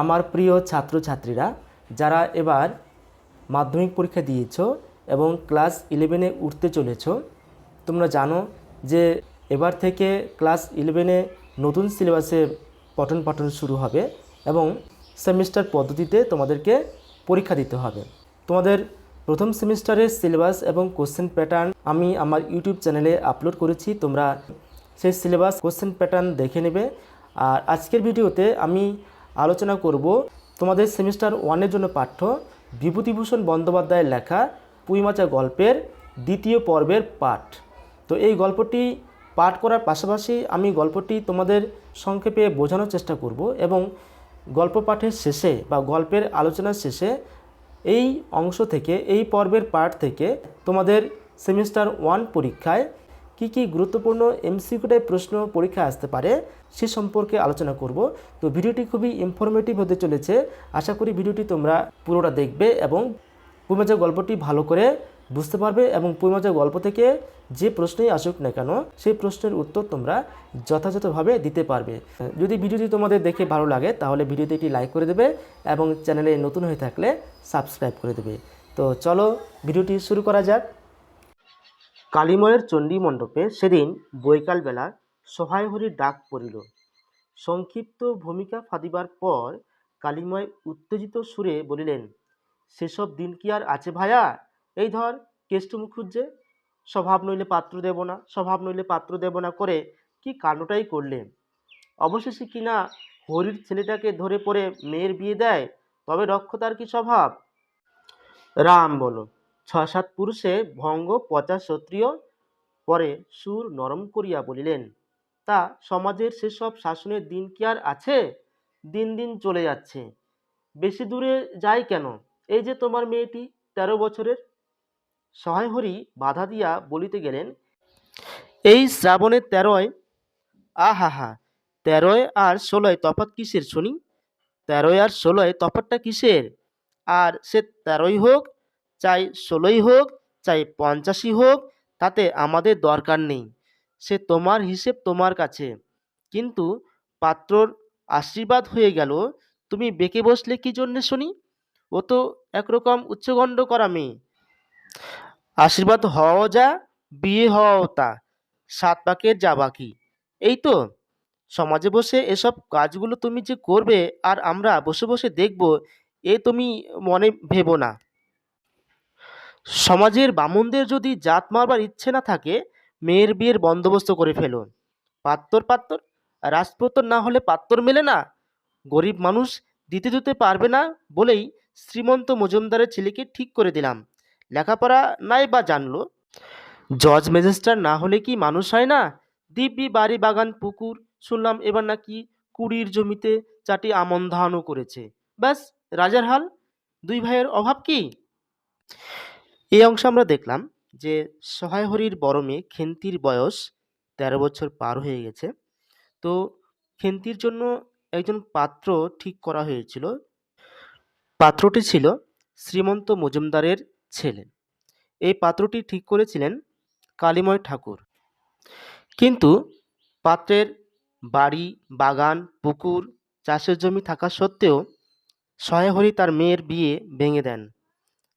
আমার প্রিয় ছাত্রছাত্রীরা, যারা এবার মাধ্যমিক পরীক্ষা দিয়েছ এবং ক্লাস ইলেভেনে উঠতে চলেছ, তোমরা জানো যে এবার থেকে ক্লাস ইলেভেনে নতুন সিলেবাসে পঠন পাঠন শুরু হবে এবং সেমিস্টার পদ্ধতিতে তোমাদেরকে পরীক্ষা দিতে হবে। তোমাদের প্রথম সেমিস্টারের সিলেবাস এবং কোশ্চেন প্যাটার্ন আমি আমার ইউটিউব চ্যানেলে আপলোড করেছি, তোমরা সেই সিলেবাস কোশ্চেন প্যাটার্ন দেখে নেবে। আর আজকের ভিডিওতে আমি আলোচনা করব তোমাদের সেমিস্টার ওয়ানের জন্য পাঠ্য বিভূতিভূষণ বন্দ্যোপাধ্যায়ের লেখা পুইমাচা গল্পের দ্বিতীয় পর্বের পাঠ। তো এই গল্পটি পাঠ করার পাশাপাশি আমি গল্পটি তোমাদের সংক্ষেপে বোঝানোর চেষ্টা করব এবং গল্প পাঠের শেষে বা গল্পের আলোচনার শেষে এই অংশ থেকে, এই পর্বের পাঠ থেকে তোমাদের সেমিস্টার ওয়ান পরীক্ষায় কি কি গুরুত্বপূর্ণ এমসিকিউ টাইপ প্রশ্ন পরীক্ষা আসতে পারে সে সম্পর্কে আলোচনা করব। তো ভিডিওটি খুবই ইনফরমেটিভ হতে চলেছে। আশা করি ভিডিওটি তোমরা পুরোটা দেখবে এবং পুইমাজা গল্পটি ভালো করে বুঝতে পারবে এবং পুইমাজা গল্প থেকে যে প্রশ্নই আসুক না কেন, সেই প্রশ্নের উত্তর তোমরা যথাযথভাবে দিতে পারবে। যদি ভিডিওটি তোমাদের দেখে ভালো লাগে, তাহলে ভিডিওতে একটি লাইক করে দেবে এবং চ্যানেলে নতুন হয়ে থাকলে সাবস্ক্রাইব করে দেবে। তো চলো, ভিডিওটি শুরু করা যাক। কালীময়ের চণ্ডী মণ্ডপে সেদিন বৈকালবেলা সহায় হরির ডাক পড়িল। সংক্ষিপ্ত ভূমিকা ফাঁদিবার পর কালীময় উত্তেজিত সুরে বলিলেন, সেসব দিন কি আর আছে ভায়া? এই ধর কেষ্ট মুখুজ্জে স্বভাব নইলে পাত্র দেব না, স্বভাব নইলে পাত্র দেব না করে কি কাণ্ডটাই করলেন অবশেষে কিনা হরির ছেলেটাকে ধরে পড়ে মেয়ের বিয়ে দেয়? তবে রক্ষতার কি স্বভাব? রাম বলো। ছ সাত পুরুষে ভঙ্গ পচা ক্ষত্রিয় পরে সুর নরম করিয়া বলিলেন, তা সমাজের সেসব শাসনের দিন কি আর আছে? দিন দিন চলে যাচ্ছে। বেশি দূরে যায় কেন? এই যে তোমার মেয়েটি তেরো বছরের সহায় হরি বাধা দিয়া বলিতে গেলেন, এই শ্রাবণের তেরোয়? আহা হা তেরোয় আর ষোলোয় তফাৎ কিসের শুনি? তেরোয় আর ষোলোয় তফাৎটা কিসের? আর সে তেরোই হোক চাই ষোলোই হোক, চাই পঞ্চাশই হোক, তাতে আমাদের দরকার নেই। সে তোমার হিসেব তোমার কাছে। কিন্তু পাত্রর আশীর্বাদ হয়ে গেল, তুমি বেঁকে বসলে কি জন্যে শুনি? ও তো একরকম উচ্চগণ্ড করা মেয়ে। আশীর্বাদ হওয়াও যা, বিয়ে হওয়াও তা। সাত পাকের যা বাকি। এই তো, সমাজে বসে এসব কাজগুলো তুমি যে করবে আর আমরা বসে বসে দেখব, এ তুমি মনে ভেবো না। সমাজের বামুনদের যদি জাত মারবার ইচ্ছে না থাকে, মেয়ের বিয়ের বন্দোবস্ত করে ফেলুন। পাত্তর পাত্তর। রাজপুত্র না হলে পাত্তর মেলে না। গরিব মানুষ দিতে দিতে পারবে না বলেই শ্রীমন্ত মজুমদারের ছেলেকে ঠিক করে দিলাম। লেখাপড়া নাই বা জানলো। জজ, ম্যাজিস্ট্রেট না হলে কি মানুষ হয় না? দিব্যি বাড়ি, বাগান, পুকুর, শুনলাম এবার নাকি কুড়ির জমিতে চারটি আমন ধানও করেছে। ব্যাস, রাজার হাল। দুই ভাইয়ের অভাব কি? এই অংশ আমরা দেখলাম যে সহায় হরির বড় মেয়ে খেন্তির বয়স তেরো বছর পার হয়ে গেছে। তো খেন্তির জন্য একজন পাত্র ঠিক করা হয়েছিল। পাত্রটি ছিল শ্রীমন্ত মজুমদারের ছেলে। এই পাত্রটি ঠিক করেছিলেন কালীময় ঠাকুর। কিন্তু পাত্রের বাড়ি, বাগান, পুকুর, চাষের জমি থাকা সত্ত্বেও সহায়হরি তার মেয়ের বিয়ে ভেঙে দেন।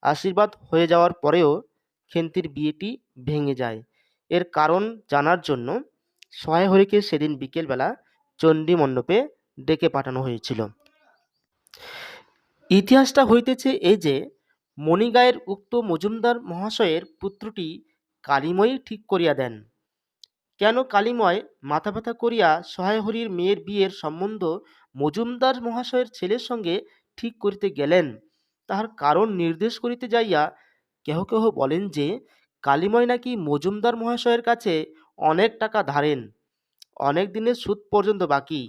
আশীর্বাদ হয়ে যাওয়ার পরেও খেন্তির বিয়েটি ভেঙে যায়। এর কারণ জানার জন্য সহায়হরিকে সেদিন বিকেলবেলা চণ্ডী মণ্ডপে ডেকে পাঠানো হয়েছিল। ইতিহাসটা হইতেছে এই যে, মণিগায়ের উক্ত মজুমদার মহাশয়ের পুত্রটি কালীময়ী ঠিক করিয়া দেন। কেন কালীময় মাথা ব্যথা করিয়া সহায়হরির মেয়ের বিয়ের সম্বন্ধ মজুমদার মহাশয়ের ছেলের সঙ্গে ঠিক করিতে গেলেন? তাহার কারণ নির্দেশ করিতে যাইয়া কেহ কেহ বলেন যে, কালীময় নাকি মজুমদার মহাশয়ের কাছে অনেক টাকা ধারেন, অনেক দিনের সুদ পর্যন্ত বাকি,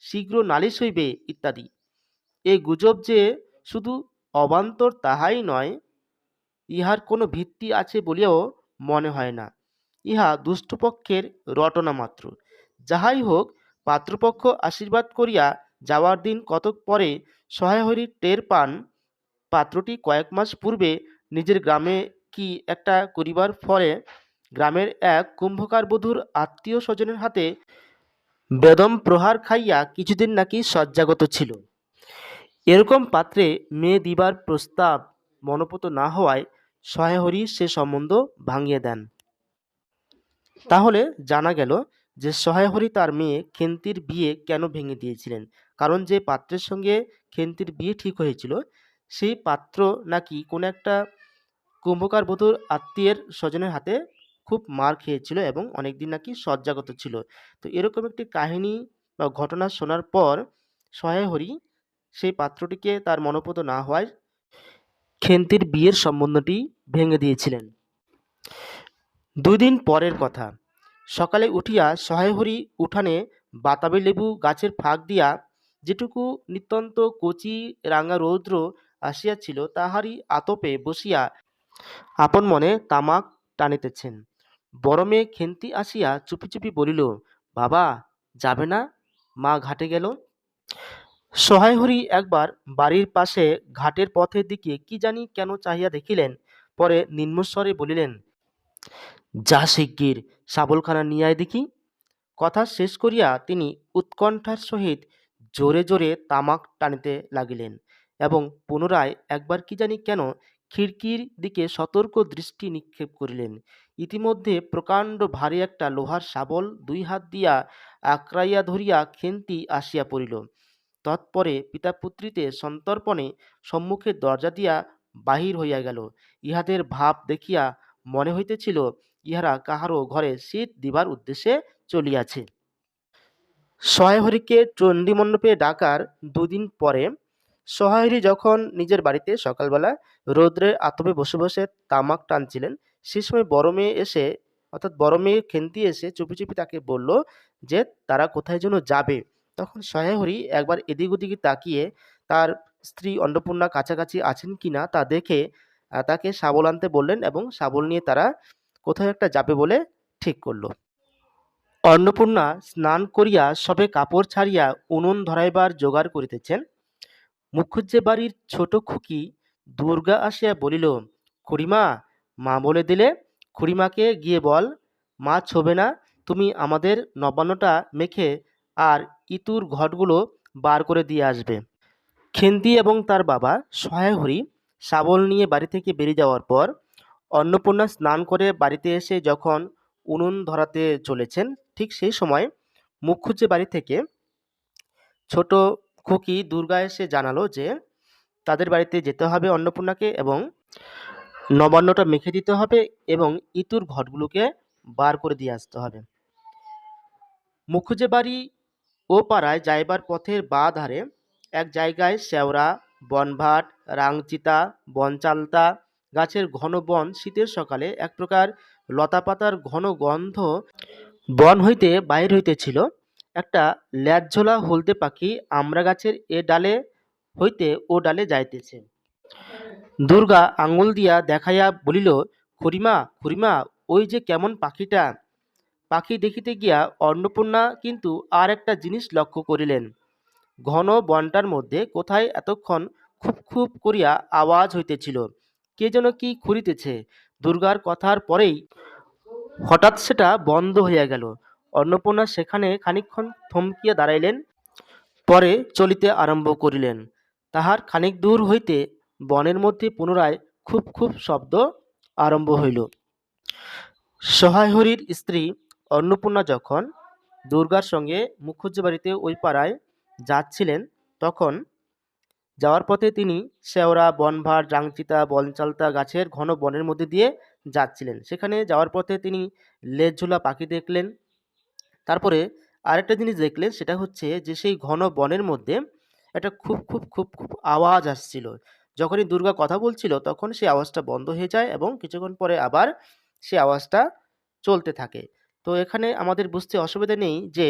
শীঘ্র নালিশ হইবে, ইত্যাদি। এই গুজব যে শুধু অবান্তর তাহাই নয়, ইহার কোনো ভিত্তি আছে বলিয়াও মনে হয় না। ইহা দুষ্টপক্ষের রটনা মাত্র। যাহাই হোক, পাত্রপক্ষ আশীর্বাদ করিয়া যাওয়ার দিন কতক পরে সহায়হরি টের পান পাত্রটি কয়েক মাস পূর্বে নিজের গ্রামে কি একটা করিবার ফলে গ্রামের এক কুম্ভকার বধূর আত্মীয় স্বজনের হাতে বেদম প্রহার খাইয়া কিছুদিন নাকি শয্যাগত ছিল। এরকম পাত্রে মেয়ে দিবার প্রস্তাব মনোপুত না হওয়ায় সহায়হরি সে সম্বন্ধ ভাঙিয়ে দেন। তাহলে জানা গেল যে সহায়হরি তার মেয়ে খেন্তির বিয়ে কেন ভেঙে দিয়েছিলেন, কারণ যে পাত্রের সঙ্গে খেন্তির বিয়ে ঠিক হয়েছিল সেই পাত্র নাকি কোনো একটা কুম্ভকার বধূর আত্মীয়ের স্বজনের হাতে খুব মার খেয়েছিল এবং অনেকদিন নাকি শয্যাগত ছিল। তো এরকম একটি কাহিনী বা ঘটনা শোনার পর সহায়হরি সেই পাত্রটিকে তার মনোপুত না হওয়ায় খেন্তির বিয়ের সম্বন্ধটি ভেঙে দিয়েছিলেন। দুই দিন পরের কথা, সকালে উঠিয়া সহায়হরি উঠানে বাতাবি লেবু গাছের ফাঁক দিয়া যেটুকু নিত্যন্ত কচি, রাঙা রৌদ্র আসিয়াছিল, তাহারই আতপে বসিয়া আপন মনে তামাক টানিতেছেন। বড় মেয়ে খেন্তি আসিয়া চুপি চুপি বলিল, বাবা, যাবে না? মা ঘাটে গেল? সহায়হরি একবার বাড়ির পাশে ঘাটের পথের দিকে কি জানি কেন চাহিয়া দেখিলেন, পরে নিম্নস্বরে বলিলেন, যা শিগগির সাবলখানা নিয়ে দেখি। কথা শেষ করিয়া তিনি উৎকণ্ঠার সহিত জোরে জোরে তামাক টানিতে লাগিলেন। এবং পুনরায় একবার কি জানি কেন খিড়কির দিকে সতর্ক দৃষ্টি নিক্ষেপ করিলেন। ইতিমধ্যে প্রকাণ্ড ভারী একটা লোহার শাবল দুই হাত দিয়া আঁকড়াইয়া ধরিয়া খেন্তি আসিয়া পড়িল। তৎপরে পিতাপুত্রীতে সন্তর্পণে সম্মুখের দরজা দিয়া বাহির হইয়া গেল। ইহাদের ভাব দেখিয়া মনে হইতেছিল ইহারা কাহারও ঘরে শীত দিবার উদ্দেশ্যে চলিয়াছে। সহায়হরিকে চণ্ডীমণ্ডপে ডাকার দুদিন পরে সহায়হরি যখন নিজের বাড়িতে সকালবেলা রৌদ্রে আতপে বসে বসে তামাক টানছিলেন, সে সময় বড় মেয়ে এসে, অর্থাৎ বড় মেয়ে খেন্তি এসে চুপি চুপি তাকে বলল যে, তারা কোথায় যেন যাবে? তখন সহায়হরি একবার এদিক ওদিকে তাকিয়ে তার স্ত্রী অন্নপূর্ণা কাছাকাছি আছেন কি না তা দেখে তাকে শাবল আনতে বললেন এবং শাবল নিয়ে তারা কোথাও একটা যাবে বলে ঠিক করল। অন্নপূর্ণা স্নান করিয়া সবে কাপড় ছাড়িয়া উনুন ধরাইবার জোগাড় করিতেছেন। মুখুজ্জে বাড়ির ছোট খুকি দুর্গা আসিয়া বলিল, খুড়িমা, মা বলে দিলে খুড়িমাকে গিয়ে বল। মা ছোবে না, তুমি আমাদের নবান্নটা মেখে আর ইতুর ঘটগুলো বার করে দিয়ে আসবে খেন্দি এবং তার বাবা সহায়হরি শাবল নিয়ে বাড়ি থেকে বেরিয়ে যাওয়ার পর অন্নপূর্ণা স্নান করে বাড়িতে এসে যখন উনুন ধরাতে চলেছেন, ঠিক সেই সময় মুখুজ্জে বাড়ি থেকে ছোট খুকি দুর্গা এসে জানালো যে তাদের বাড়িতে যেতে হবে অন্নপূর্ণাকে এবং নবান্নটা মেখে দিতে হবে এবং ইতুর ঘটগুলোকে বার করে দিয়ে আসতে হবে। মুখুজ্জে বাড়ি ও পাড়ায় যাইবার পথের বা ধারে এক জায়গায় শেওড়া, বনভাট, রাংচিতা, বনচালতা, গাছের ঘন বন শীতের সকালে এক প্রকার লতাপাতার ঘন গন্ধ বন হইতে বাইর হইতেছিল। একটা ল্যাজঝোলা হলদে পাখি আমরা গাছের এ ডালে হইতে ও ডালে যাইতেছে। দুর্গা আঙুল দিয়া দেখাইয়া বলিল, খুড়িমা খুড়িমা, ওই যে কেমন পাখিটা? পাখি দেখিতে গিয়া অন্নপূর্ণা কিন্তু আর একটা জিনিস লক্ষ্য করিলেন। ঘন বনটার মধ্যে কোথায় এতক্ষণ খুব খুব করিয়া আওয়াজ হইতেছিল, কে যেন কি খুঁড়িতেছে। দুর্গার কথার পরেই হঠাৎ সেটা বন্ধ হইয়া গেল। অন্নপূর্ণা সেখানে খানিকক্ষণ থমকিয়া দাঁড়াইলেন, পরে চলিতে আরম্ভ করিলেন। তাহার খানিক দূর হইতে বনের মধ্যে পুনরায় খুব খুব শব্দ আরম্ভ হইল। সহায়হরির স্ত্রী অন্নপূর্ণা যখন দুর্গার সঙ্গে মুখুজ্জে বাড়িতে ওই পাড়ায় যাচ্ছিলেন, তখন যাওয়ার পথে তিনি শেওড়া বনভাট রাংচিতা বনচালতা গাছের ঘন বনের মধ্যে দিয়ে যাচ্ছিলেন। সেখানে যাওয়ার পথে তিনি লেজঝোলা পাখি দেখলেন তারপরে আরেকটা জিনিস দেখলেন, সেটা হচ্ছে যে সেই ঘন বনের মধ্যে একটা খুব খুব খুব খুব আওয়াজ আসছিল। যখনই দুর্গা কথা বলছিল, তখন সেই আওয়াজটা বন্ধ হয়ে যায় এবং কিছুক্ষণ পরে আবার সেই আওয়াজটা চলতে থাকে। তো এখানে আমাদের বুঝতে অসুবিধা নেই যে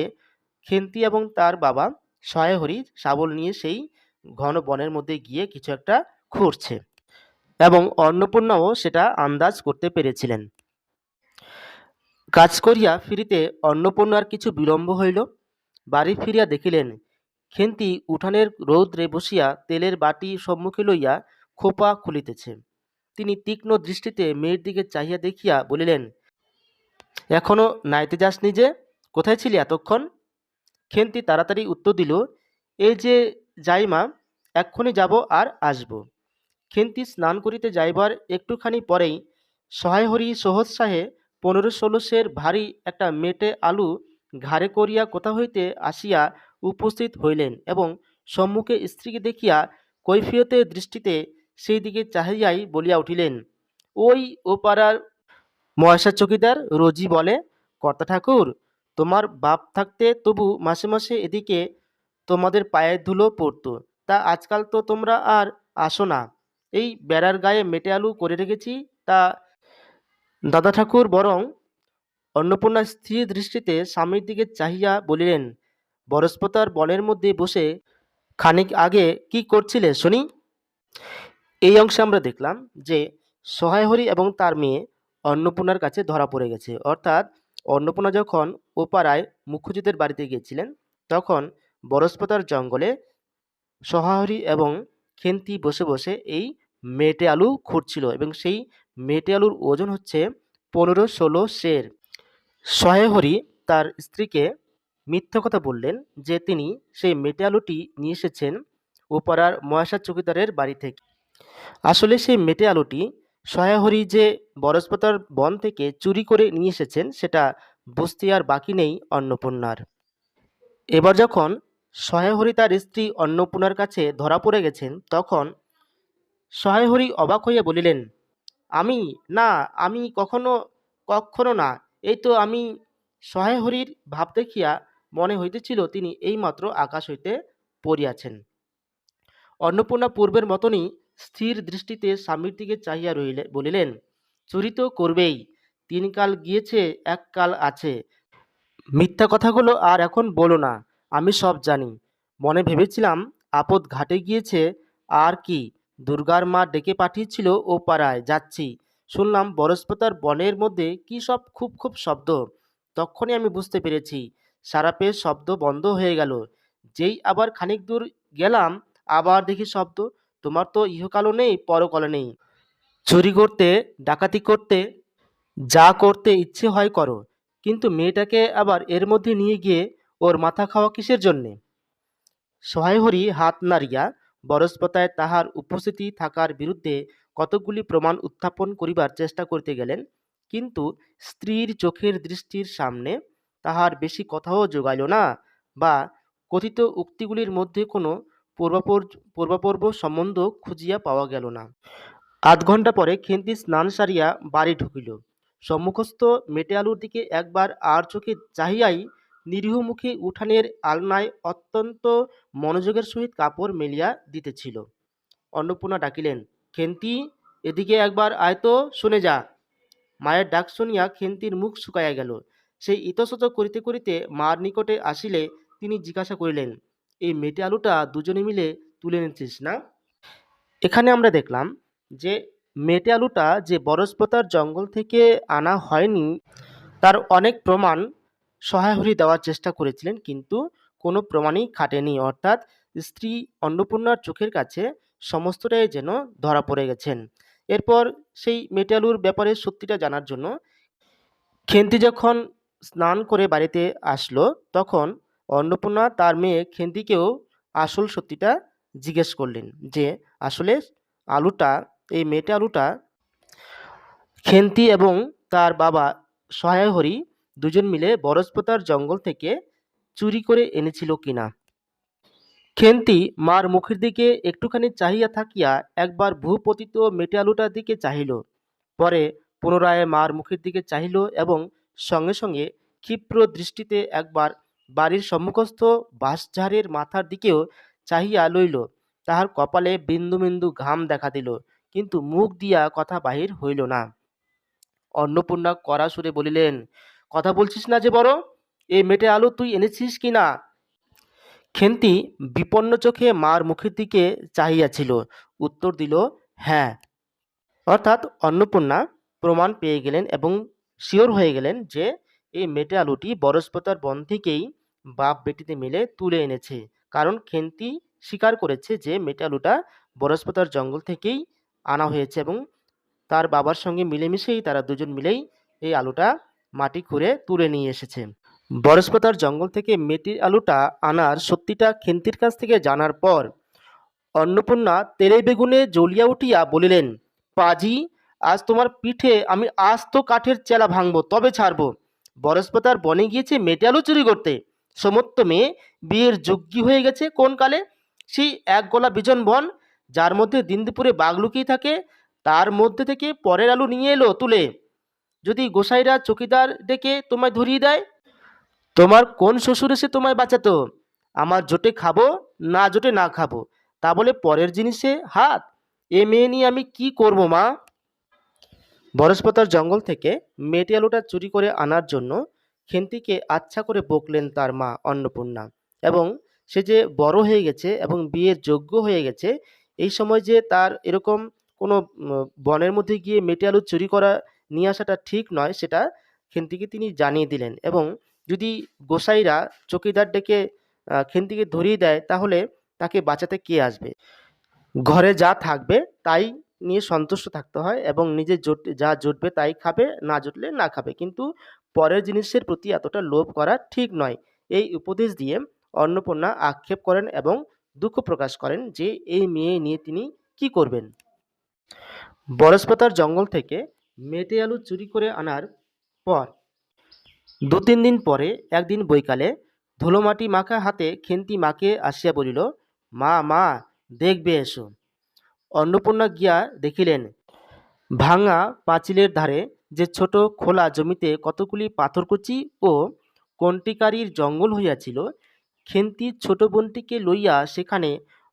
খেন্তি এবং তার বাবা সহায়হরি শাবল নিয়ে সেই ঘন বনের মধ্যে গিয়ে কিছু একটা খুঁড়ছে এবং অন্নপূর্ণাও সেটা আন্দাজ করতে পেরেছিলেন। কাজ করিয়া ফিরিতে অন্নপূর্ণার কিছু বিলম্ব হইল। বাড়ি ফিরিয়া দেখিলেন, খেন্তি উঠানের রৌদ্রে বসিয়া তেলের বাটি সম্মুখে লইয়া খোপা খুলিতেছে। তিনি তীক্ষ্ণ দৃষ্টিতে মেয়ের দিকে চাহিয়া দেখিয়া বলিলেন, এখনও নাইতে যাসনি যে? কোথায় ছিলি এতক্ষণ? খেন্তি তাড়াতাড়ি উত্তর দিল এই যে যাই মা, এক্ষুনি যাব আর আসব। খেন্তি স্নান করিতে যাইবার একটুখানি পরেই সহায় হরি সহৎসাহে পনেরো ষোলো সের ভারী একটা মেটে আলু ঘাড়ে করিয়া কোথা হইতে আসিয়া উপস্থিত হইলেন এবং সম্মুখে স্ত্রীকে দেখিয়া কৈফিয়তের দৃষ্টিতে সেই দিকে চাহিয়াই বলিয়া উঠিলেন, ওই ও পাড়ার মহেশা চকিদার রোজি বলে, কর্তা ঠাকুর, তোমার বাপ থাকতে তবু মাসে মাসে এদিকে তোমাদের পায়ের ধুলো পড়তো, তা আজকাল তো তোমরা আর আসো না, এই বেড়ার গায়ে মেটে আলু করে রেখেছি, তা দাদা ঠাকুর বরং অন্নপূর্ণা স্থির দৃষ্টিতে স্বামীর দিকে চাহিয়া বলিলেন, বরস্পতার বনের মধ্যে বসে খানিক আগে কি করছিলে শুনি? এই অংশে আমরা দেখলাম যে সহায় হরি এবং তার মেয়ে অন্নপূর্ণার কাছে ধরা পড়ে গেছে। অর্থাৎ অন্নপূর্ণা যখন ওপাড়ায় মুখ্যজিতের বাড়িতে গিয়েছিলেন, তখন বরস্পতার জঙ্গলে সহাহরি এবং খেন্তি বসে বসে এই মেটে আলু খুঁড়ছিল এবং সেই মেটে আলুর ওজন হচ্ছে পনেরো ষোলো সের। সহায়হরি তার স্ত্রীকে মিথ্যা কথা বললেন যে তিনি সেই মেটে আলুটি নিয়ে এসেছেন ওপাড়ার মহাশা চৌকিদারের বাড়ি থেকে। আসলে সেই মেটে আলুটি সহায়হরি যে বরস্পতার বন থেকে চুরি করে নিয়ে এসেছেন সেটা বুঝতে আর বাকি নেই অন্নপূর্ণার। এবার যখন সহায়হরি তার স্ত্রী অন্নপূর্ণার কাছে ধরা পড়ে গেছেন, তখন সহায়হরি অবাক হইয়া বলিলেন আমি? না, আমি কখনো কখনো না। এই তো আমি সহায়হরির ভাব দেখিয়া মনে হইতেছিল তিনি এইমাত্র আকাশ হইতে পড়িয়াছেন। অন্নপূর্ণা পূর্বের মতনই স্থির দৃষ্টিতে স্বামীর দিকে চাহিয়া রইলে, বলিলেন, চুরি তো করবেই। তিন কাল গিয়েছে, এক কাল আছে। মিথ্যা কথাগুলো আর এখন বলো না, আমি সব জানি। মনে ভেবেছিলাম আপদ ঘাটে গিয়েছে, আর কি? দুর্গার মা ডেকে পাঠিয়েছিল ও পাড়ায় যাচ্ছি। শুনলাম বরস্পতার বনের মধ্যে কি সব খুব খুব শব্দ। তখনই আমি বুঝতে পেরেছি, সারাপের শব্দ বন্ধ হয়ে গেল। যেই আবার খানিক দূর গেলাম, আবার দেখি শব্দ, তোমার তো ইহকালও নেই, পরকালও নেই। চুরি করতে, ডাকাতি করতে, যা করতে ইচ্ছে হয় করো। কিন্তু মেয়েটাকে আবার এর মধ্যে নিয়ে গিয়ে ওর মাথা খাওয়া কিসের জন্যে? সহায়হরি হাত নাড়িয়া। বরস্পতায় তাহার উপস্থিতি থাকার বিরুদ্ধে কতকগুলি প্রমাণ উত্থাপন করিবার চেষ্টা করিতে গেলেন। কিন্তু স্ত্রীর চোখের দৃষ্টির সামনে তাহার বেশি কথাও যোগাইল না বা কথিত উক্তিগুলির মধ্যে কোনো পূর্বাপর, পূর্বাপর্ব সম্বন্ধ খুঁজিয়া পাওয়া গেল না। আধ ঘণ্টা পরে খেন্তি স্নান সারিয়া বাড়ি ঢুকিল। সম্মুখস্থ মেটে আলুর দিকে একবার আর চোখে চাহিয়াই নিরীহ মুখে উঠানের আলনায় অত্যন্ত মনোযোগের সহিত কাপড় মেলিয়া দিতেছিল। অন্নপূর্ণা ডাকিলেন, খেন্তি, এদিকে একবার আয় তো, শুনে যা। মায়ের ডাক শুনিয়া খেন্তির মুখ শুকাইয়া গেল। সেই ইতস্তত করিতে করিতে মার নিকটে আসিলে তিনি জিজ্ঞাসা করিলেন, এই মেটে আলুটা দুজনে মিলে তুলে নিচ্ছিস না? এখানে আমরা দেখলাম যে মেটে আলুটা যে বরস্পতার জঙ্গল থেকে আনা হয়নি, তার অনেক প্রমাণ সহায়হরি দেওয়ার চেষ্টা করেছিলেন, কিন্তু কোনো প্রমাণই খাটেনি। অর্থাৎ স্ত্রী অন্নপূর্ণার চোখের কাছে সমস্তটাই যেন ধরা পড়ে গেছেন। এরপর সেই মেটে আলুর ব্যাপারে সত্যিটা জানার জন্য খেন্তি যখন স্নান করে বাড়িতে আসলো, তখন অন্নপূর্ণা তার মেয়ে খেন্তিকেও আসল সত্যিটা জিজ্ঞেস করলেন যে, আসলে আলুটা, এই মেটে আলুটা খেন্তি এবং তার বাবা সহায়হরি দুজন মিলে বরস্পতার জঙ্গল থেকে চুরি করে এনেছিল কিনা। খেন্তি মার মুখের দিকে একটুখানি চাহিয়া থাকিয়া একবার ভূপতিত মেটে আলুটার দিকে চাহিল। পরে পুনরায় মার মুখের দিকে চাহিল এবং সঙ্গে সঙ্গে ক্ষিপ্র দৃষ্টিতে একবার বাড়ির সম্মুখস্থ বাঁশঝাড়ের মাথার দিকেও চাহিয়া লইল। তাহার কপালে বিন্দু বিন্দু ঘাম দেখা দিল, কিন্তু মুখ দিয়া কথা বাহির হইল না। অন্নপূর্ণা কড়া সুরে বলিলেন কথা বলছিস না যে বড়? এই মেটে আলু তুই এনেছিস কি না? খেন্তি বিপন্ন চোখে মার মুখের দিকে চাহিয়াছিল। উত্তর দিল হ্যাঁ। অর্থাৎ অন্নপূর্ণা প্রমাণ পেয়ে গেলেন এবং শিওর হয়ে গেলেন যে এই মেটে আলুটি বরস্পতার বন থেকেই বাপ বেটিতে মিলে তুলে এনেছে। কারণ খেন্তি স্বীকার করেছে যে মেটে আলুটা বরস্পতার জঙ্গল থেকেই আনা হয়েছে এবং তার বাবার সঙ্গে মিলেমিশেই তারা দুজন মিলেই এই আলুটা মাটি খুঁড়ে তুলে নিয়ে এসেছে। বরস্পতার জঙ্গল থেকে মেটির আলুটা আনার সত্যিটা খেন্তির কাছ থেকে জানার পর অন্নপূর্ণা তেলে বেগুনে জ্বলিয়া উঠিয়া বলিলেন, পাজি, আজ তোমার পিঠে আমি আস্ত কাঠের চেলা ভাঙবো, তবে ছাড়বো। বরসপাতার বনে গিয়েছে মেটে আলু চুরি করতে। সমস্ত মেয়ে বিয়ের যোগ্যী হয়ে গেছে কোন কালে? সেই এক গলা বিজন বন, যার মধ্যে দিন দুপুরে বাঘ লুকিয়ে থাকে, তার মধ্যে থেকে পরের আলু নিয়ে এলো তুলে। যদি গোসাইরা চকিদার ডেকে তোমায় ধরিয়ে দেয়, তোমার কোন শ্বশুর এসে তোমায় বাঁচাতো? আমার জোটে খাব, না জোটে না খাব। তা বলে পরের জিনিসে হাত। এ মেয়ে নিয়ে আমি কি করব, মা? বরসপতার জঙ্গল থেকে মেটে আলুটা চুরি করে আনার জন্য খেন্তিকে আচ্ছা করে বকলেন তার মা অন্নপূর্ণা। এবং সে যে বড় হয়ে গেছে এবং বিয়ের যোগ্য হয়ে গেছে, এই সময় যে তার এরকম কোনো বনের মধ্যে গিয়ে মেটে আলু চুরি করা নিয়ে আসাটা ঠিক নয়, সেটা খেন্তিকে তিনি জানিয়ে দিলেন। এবং যদি গোসাইরা চকিদার ডেকে খেন্তিকে ধরিয়ে দেয়, তাহলে তাকে বাঁচাতে কে আসবে? ঘরে যা থাকবে তাই নিয়ে সন্তুষ্ট থাকতে হয় এবং নিজে জোট, যা জুটবে তাই খাবে, না জুটলে না খাবে। কিন্তু পরের জিনিসের প্রতি এতটা লোভ করা ঠিক নয়। এই উপদেশ দিয়ে অন্নপূর্ণা আক্ষেপ করেন এবং দুঃখ প্রকাশ করেন যে, এই মেয়ে নিয়ে তিনি কি করবেন? বরসপাতার জঙ্গল থেকে মেটে আলু চুরি করে আনার পর দু তিন দিন পরে একদিন বৈকালে ধুলোমাটি মাখা হাতে খেন্তি মাকে আসিয়া বলিল, মা মা, দেখবে এসো। অন্নপূর্ণা গিয়া দেখিলেন, ভাঙা পাঁচিলের ধারে যে ছোট খোলা জমিতে কতগুলি পাথরকুচি ও কণ্টিকারির জঙ্গল হইয়াছিল, খেন্তি ছোট বোনটিকে লইয়া সেখানে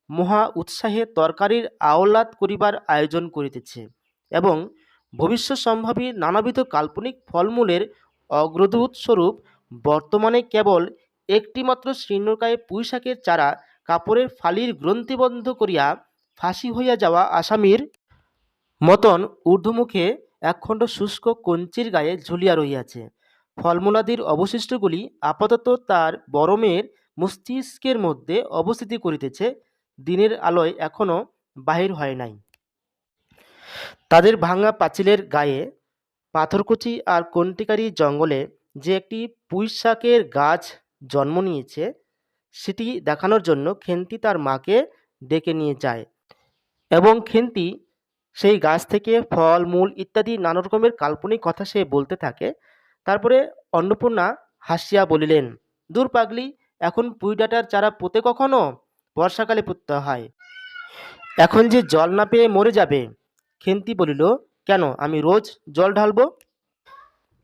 মহা উৎসাহে তরকারির আওলাদ করিবার আয়োজন করিতেছে এবং ভবিষ্যৎ সম্ভাবী নানাবিধ কাল্পনিক ফলমূলের অগ্রদূত স্বরূপ বর্তমানে কেবল একটিমাত্র শীর্ণকায়ে পুঁইশাকের চারা কাপড়ের ফালির গ্রন্থিবদ্ধ করিয়া ফাঁসি হইয়া যাওয়া আসামির মতন ঊর্ধ্বমুখে একখণ্ড শুষ্ক কঞ্চির গায়ে ঝুলিয়া রহিয়াছে। ফলমূলাদির অবশিষ্টগুলি আপাতত তার বড় মেয়ের মস্তিষ্কের মধ্যে অবস্থিতি করিতেছে, দিনের আলোয় এখনও বাহির হয় নাই। তাদের ভাঙা পাঁচিলের গায়ে পাথরকুচি আর কণ্টিকারি জঙ্গলে যে একটি পুঁইশাকের গাছ জন্ম নিয়েছে, সেটি দেখানোর জন্য খেন্তি তার মাকে ডেকে নিয়ে যায় এবং খেন্তি সেই গাছ থেকে ফল, মূল ইত্যাদি নানা রকমের কাল্পনিক কথা সে বলতে থাকে। তারপরে অন্নপূর্ণা হাসিয়া বলিলেন, দূর পাগলি, এখন পুঁই ডাঁটার চারা পোতে কখনো? বর্ষাকালে পুঁততে হয়। এখন যে জল না পেয়ে মরে যাবে খেন্তি বলিল, কেন? আমি রোজ জল ঢালবো?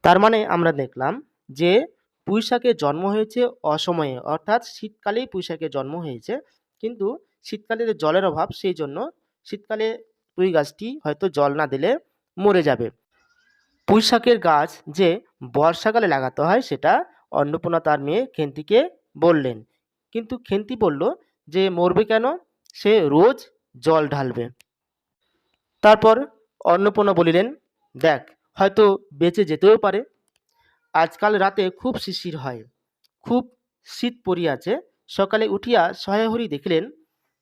তার মানে আমরা দেখলাম যে পুঁইশাকের জন্ম হয়েছে অসময়ে, অর্থাৎ শীতকালেই পুঁইশাকের জন্ম হয়েছে। কিন্তু শীতকালে জলের অভাব, সেই জন্য শীতকালে পুঁই গাছটি হয়তো জল না দিলে মরে যাবে। পুঁই শাকের গাছ যে বর্ষাকালে লাগাতে হয়, সেটা অন্নপূর্ণা তার মেয়ে খেন্তিকে বললেন। কিন্তু খেন্তি বলল যে, মরবে কেন? সে রোজ জল ঢালবে। তারপর অন্নপূর্ণা বলিলেন, দেখ, হয়তো বেঁচে যেতেও পারে। আজকাল রাতে খুব শিশির হয়, খুব শীত পড়িয়াছে সকালে উঠিয়া সহায়হরি দেখিলেন,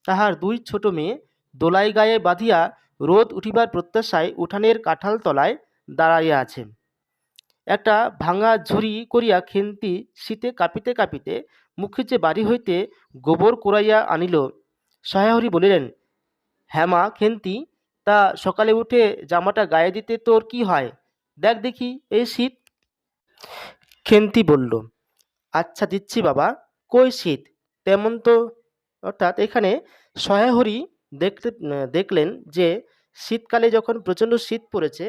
তাহার দুই ছোট মেয়ে দোলাই গায়ে বাঁধিয়া রোদ উঠিবার প্রত্যাশায় উঠানের কাঁঠাল তলায় দাঁড়াইয়া আছে। একটা ভাঙা ঝুড়ি করিয়া খেন্তি শীতে কাঁপিতে কাঁপিতে মুখে যে বাড়ি হইতে গোবর কুড়াইয়া আনিল। সহায়হরি বলিলেন হ্যাঁ মা, খেন্তি তা সকালে উঠে জামাটা গায়ে দিতে তোর কি হয়? দেখ দেখি, এই শীত। খেন্তি বলল আচ্ছা দিচ্ছি বাবা, কই শীত? তেমন তো, অর্থাৎ এখানে সহায়হরি দেখতে, দেখলেন যে শীতকালে যখন প্রচণ্ড শীত পড়েছে,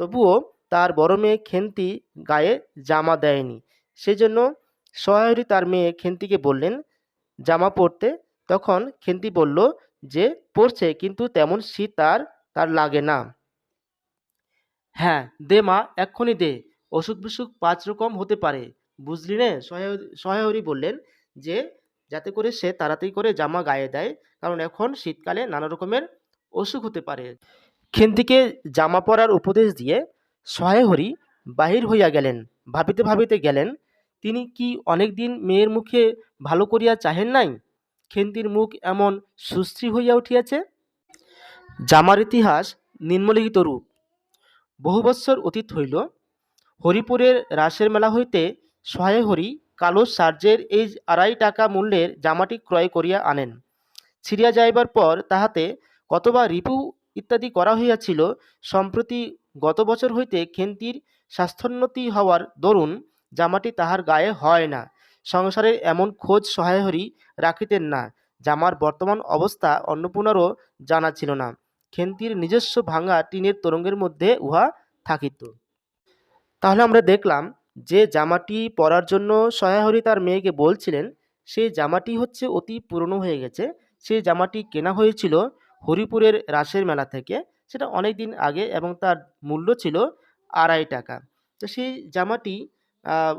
তবুও তার বড় মেয়ে খেন্তি গায়ে জামা দেয়নি। সেজন্য সহায়হরি তার মেয়ে খেন্তিকে বললেন, জামা পরতে। তখন খেন্তি বলল যে পড়ছে, কিন্তু তেমন শীত আর তার লাগে না। হ্যাঁ দে মা, এক্ষুনি দে। অসুখ বিসুখ পাঁচ রকম হতে পারে। বুঝলি নে সহায়হরি বললেন যে, যাতে করে সে তাড়াতাড়ি করে জামা গায়ে দেয়, কারণ এখন শীতকালে নানা রকমের অসুখ হতে পারে। খেন্তিকে জামা পরার উপদেশ দিয়ে সহায়হরি বাহির হইয়া গেলেন। ভাবিতে ভাবিতে গেলেন, তিনি কি অনেক দিন মেয়ের মুখে ভালো করিয়া চাহেন নাই? খেন্তির মুখ এমন সুশ্রী হইয়া উঠিয়াছে জামার ইতিহাস নিম্নলিখিত রূপ। বহু বৎসর অতীত হইল, হরিপুরের রাসের মেলা হইতে সহায় হরি কালো সার্জের এই আড়াই টাকা মূল্যের জামাটি ক্রয় করিয়া আনেন। ছিড়িয়া যাইবার পর তাহাতে কতবা রিপু ইত্যাদি করা হইয়াছিল, সম্প্রতি গত বছর হইতে খেন্তির স্বাস্থ্যোন্নতি হওয়ার দরুন জামাটি তাহার গায়ে হয় না। সংসারের এমন খোঁজ সহায়হরি রাখিতেন না জামার বর্তমান অবস্থা অন্নপূর্ণারও জানা ছিল না। খেন্তির নিজস্ব ভাঙা টিনের তরঙ্গের মধ্যে উহা থাকিত। তাহলে আমরা দেখলাম যে জামাটি পরার জন্য সহায়হরি তার মেয়েকে বলছিলেন সেই জামাটি হচ্ছে অতি পুরনো হয়ে গেছে। সেই জামাটি কেনা হয়েছিল হরিপুরের রাসের মেলা থেকে। সেটা অনেক দিন আগে এবং তার মূল্য ছিল আড়াই টাকা। তো সেই জামাটি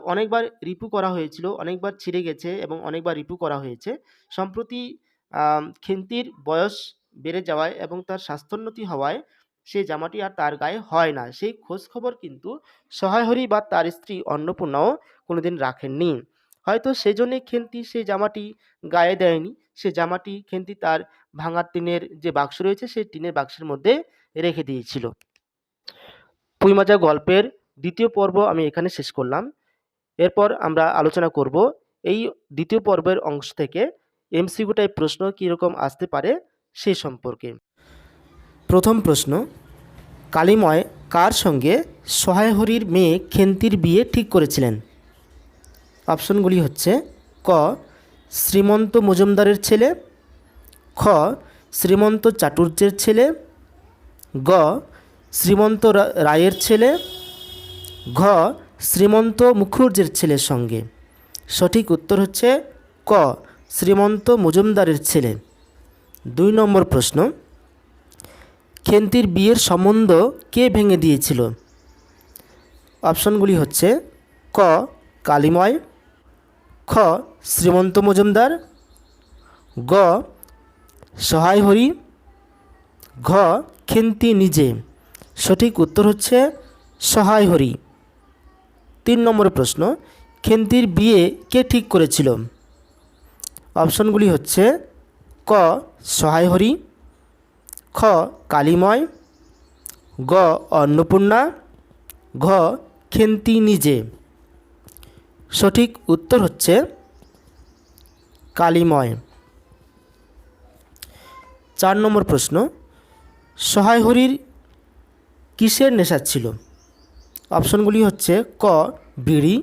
অনেকবার রিপু করা হয়েছিল, অনেকবার ছিঁড়ে গেছে এবং অনেকবার রিপু করা হয়েছে। সম্প্রতি খেন্তির বয়স বেড়ে যাওয়ায় এবং তার স্বাস্থ্যোন্নতি হওয়ায় সেই জামাটি আর তার গায়ে হয় না। সেই খোঁজ খবর কিন্তু সহায়হরি বা তার স্ত্রী অন্নপূর্ণাও কোনোদিন রাখেননি। হয়তো সেই জন্যই খেন্তি সেই জামাটি গায়ে দেয়নি। সে জামাটি খেন্তি তার ভাঙার টিনের যে বাক্স রয়েছে, সেই টিনের বাক্সের মধ্যে রেখে দিয়েছিল। পুইমাজা গল্পের দ্বিতীয় পর্ব আমি এখানে শেষ করলাম। এরপর আমরা আলোচনা করব এই দ্বিতীয় পর্বের অংশ থেকে এমসিকিউ টাইপ প্রশ্ন কীরকম আসতে পারে সেই সম্পর্কে। প্রথম প্রশ্ন, কালিময় কার সঙ্গে সহায়হরির মেয়ে খেন্তির বিয়ে ঠিক করেছিলেন? অপশনগুলি হচ্ছে, ক, শ্রীমন্ত মজুমদারের ছেলে, খ, শ্রীমন্ত চাটুর্যের ছেলে, গ, শ্রীমন্ত রায়ের ছেলে ঘ, শ্রীমন্ত মুখুর্জের ছেলের সঙ্গে। সঠিক উত্তর হচ্ছে ক, শ্রীমন্ত মজুমদারের ছেলে। দুই নম্বর প্রশ্ন, খেন্তির বিয়ের সম্বন্ধ কে ভেঙে দিয়েছিল? অপশনগুলি হচ্ছে ক, কালিময়, খ, শ্রীমন্ত মজুমদার, গ, সহায় হরি, ঘ, খেন্তি নিজে। সঠিক উত্তর হচ্ছে সহায় হরি। তিন নম্বর প্রশ্ন, খেন্তির বিয়ে কে ঠিক করেছিল? অপশনগুলি হচ্ছে, ক সহায় হরি খ, কালিময়, গ, অন্নপূর্ণা, ঘ, খেন্তি নিজে। সঠিক উত্তর হচ্ছে, কালিময়। চার নম্বর প্রশ্ন সহায় হরির কিসের নেশা ছিল? অপশনগুলি হচ্ছে ক, বিড়ি,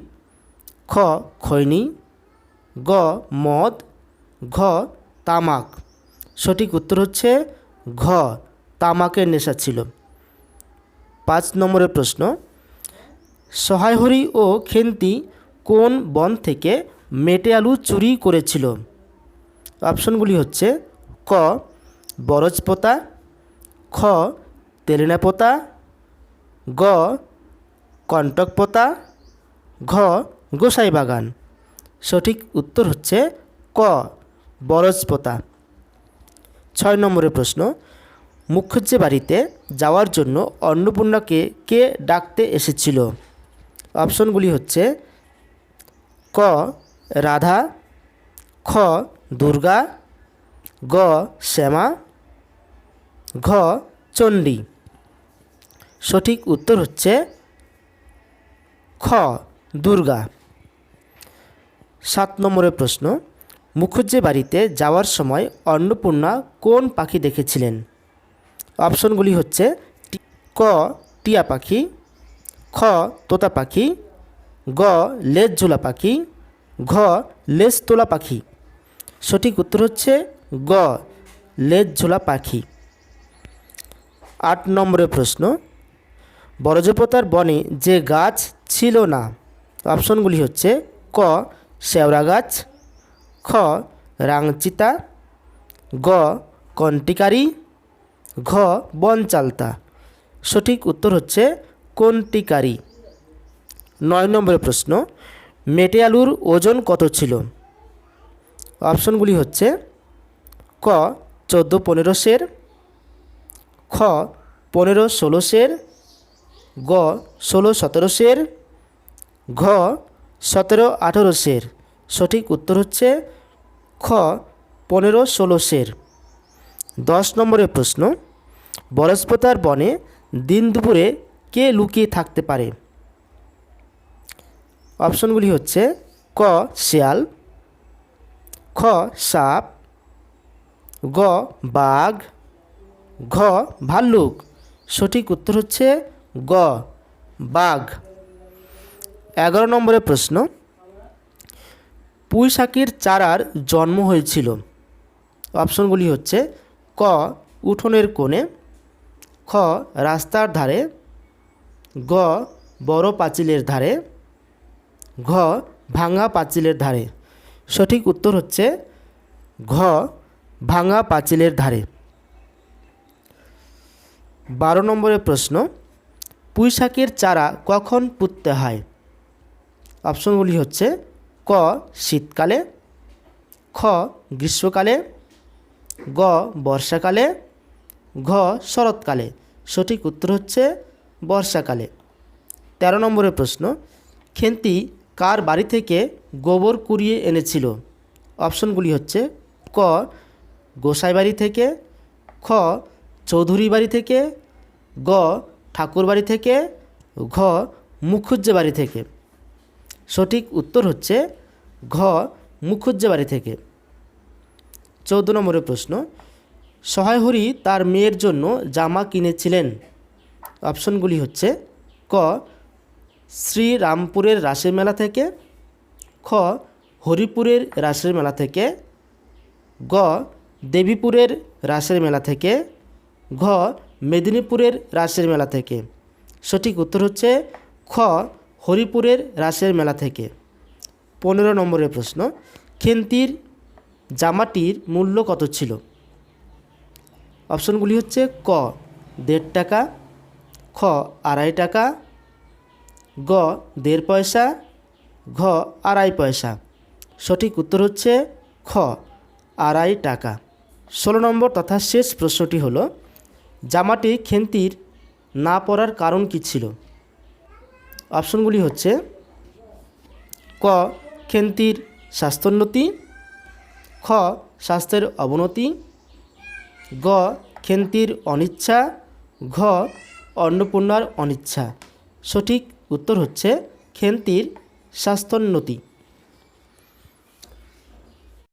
খ, খৈনি, গ, মদ, ঘ, তামাক। সঠিক উত্তর হচ্ছে ঘ, তামাকের নেশা ছিল। পাঁচ নম্বরের প্রশ্ন, সহায়হরি ও খেন্তি কোন বন থেকে মেটে আলু চুরি করেছিল? অপশনগুলি হচ্ছে ক, বরজপোতা, খ তেলেনাপোতা গ কণ্টকপোতা ঘ, গোসাই বাগান। সঠিক উত্তর হচ্ছে ক, বরজ বরজপোতা ছয় নম্বরের প্রশ্ন মুখুজ্জে বাড়িতে যাওয়ার জন্য অন্নপূর্ণাকে কে ডাকতে এসেছিল? অপশনগুলি হচ্ছে ক, রাধা, খ, দুর্গা, গ, শ্যামা, ঘ, চণ্ডী। সঠিক উত্তর হচ্ছে খ, দুর্গা। সাত নম্বরের প্রশ্ন মুখুজ্জে বাড়িতে যাওয়ার সময় অন্নপূর্ণা কোন পাখি দেখেছিলেন? অপশনগুলি হচ্ছে ক, টিয়া পাখি, খ, তোতা পাখি, গ, লেজ ঝোলা পাখি, ঘ, লেজ তোলা পাখি। সঠিক উত্তর হচ্ছে গ, লেজ ঝোলা পাখি। আট নম্বরের প্রশ্ন, বরজপতার বনে যে গাছ ছিল না। অপশনগুলি হচ্ছে ক, শেওড়া গাছ, খ, রাংচিতা, গ, কন্টিকারি, ঘ, বনচালতা। সঠিক উত্তর হচ্ছে কন্টিকারি। নয় নম্বরের প্রশ্ন, মেটে আলুর ওজন কত ছিল? অপশনগুলি হচ্ছে ক, চোদ্দ পনেরো সের, খ, পনেরো ষোলো সের, গ, ষোলো সতেরো সের ঘ, সতেরো, আঠেরো সের। সঠিক উত্তর হচ্ছে খ, পনেরো, ষোলো সের। দশ নম্বরের প্রশ্ন বরস্পতার বনে দিন দুপুরে কে লুকিয়ে থাকতে পারে? অপশনগুলি হচ্ছে ক, শিয়াল, খ, সাপ, গ, বাঘ, ঘ, ভাল্লুক। সঠিক উত্তর হচ্ছে গ, বাঘ। এগারো নম্বরের প্রশ্ন পুঁই শাকের চারার জন্ম হয়েছিল। অপশনগুলি হচ্ছে, ক, উঠোনের কোণে, খ, রাস্তার ধারে, গ, বড় পাঁচিলের ধারে, ঘ, ভাঙা পাঁচিলের ধারে। সঠিক উত্তর হচ্ছে, ঘ, ভাঙা পাঁচিলের ধারে। বারো নম্বরের প্রশ্ন পুঁই শাকের চারা কখন পুঁততে হয়? অপশনগুলি হচ্ছে ক, শীতকালে, খ, গ্রীষ্মকালে, গ, বর্ষাকালে, ঘ, শরৎকালে। সঠিক উত্তর হচ্ছে বর্ষাকালে। তেরো নম্বরের প্রশ্ন, খেন্তি কার বাড়ি থেকে গোবর কুড়িয়ে এনেছিল? অপশনগুলি হচ্ছে ক, গোসাই বাড়ি থেকে, খ, চৌধুরী বাড়ি থেকে, গ ঠাকুর বাড়ি থেকে, ঘ, মুখুজ্জে বাড়ি থেকে। সঠিক উত্তর হচ্ছে ঘ মুখুজ্জে বাড়ি থেকে। চৌদ্দ নম্বরের প্রশ্ন, সহায় হরি তার মেয়ের জন্য জামা কিনেছিলেন? অপশনগুলি হচ্ছে ক, শ্রীরামপুরের রাসের মেলা থেকে, খ, হরিপুরের রাসের মেলা থেকে, গ, দেবীপুরের রাসের মেলা থেকে, ঘ, মেদিনীপুরের রাসের মেলা থেকে। সঠিক উত্তর হচ্ছে খ হরিপুরের রাসের মেলা থেকে। পনেরো নম্বরের প্রশ্ন, খেন্তির জামাটির মূল্য কত ছিল? অপশনগুলি হচ্ছে ক, দেড় টাকা, খ, আড়াই টাকা, গ, দেড় পয়সা, ঘ, আড়াই পয়সা। সঠিক উত্তর হচ্ছে খ, আড়াই টাকা। ষোলো নম্বর তথা শেষ প্রশ্নটি হলো, জামাটি খেন্তির না পরার কারণ কী ছিল? অপশনগুলি হচ্ছে ক খেন্তির স্বাস্থ্যোন্নতি, খ, স্বাস্থ্যের অবনতি, গ খেন্তির অনিচ্ছা, ঘ, অন্নপূর্ণার অনিচ্ছা। সঠিক উত্তর হচ্ছে খেন্তির স্বাস্থ্যোন্নতি।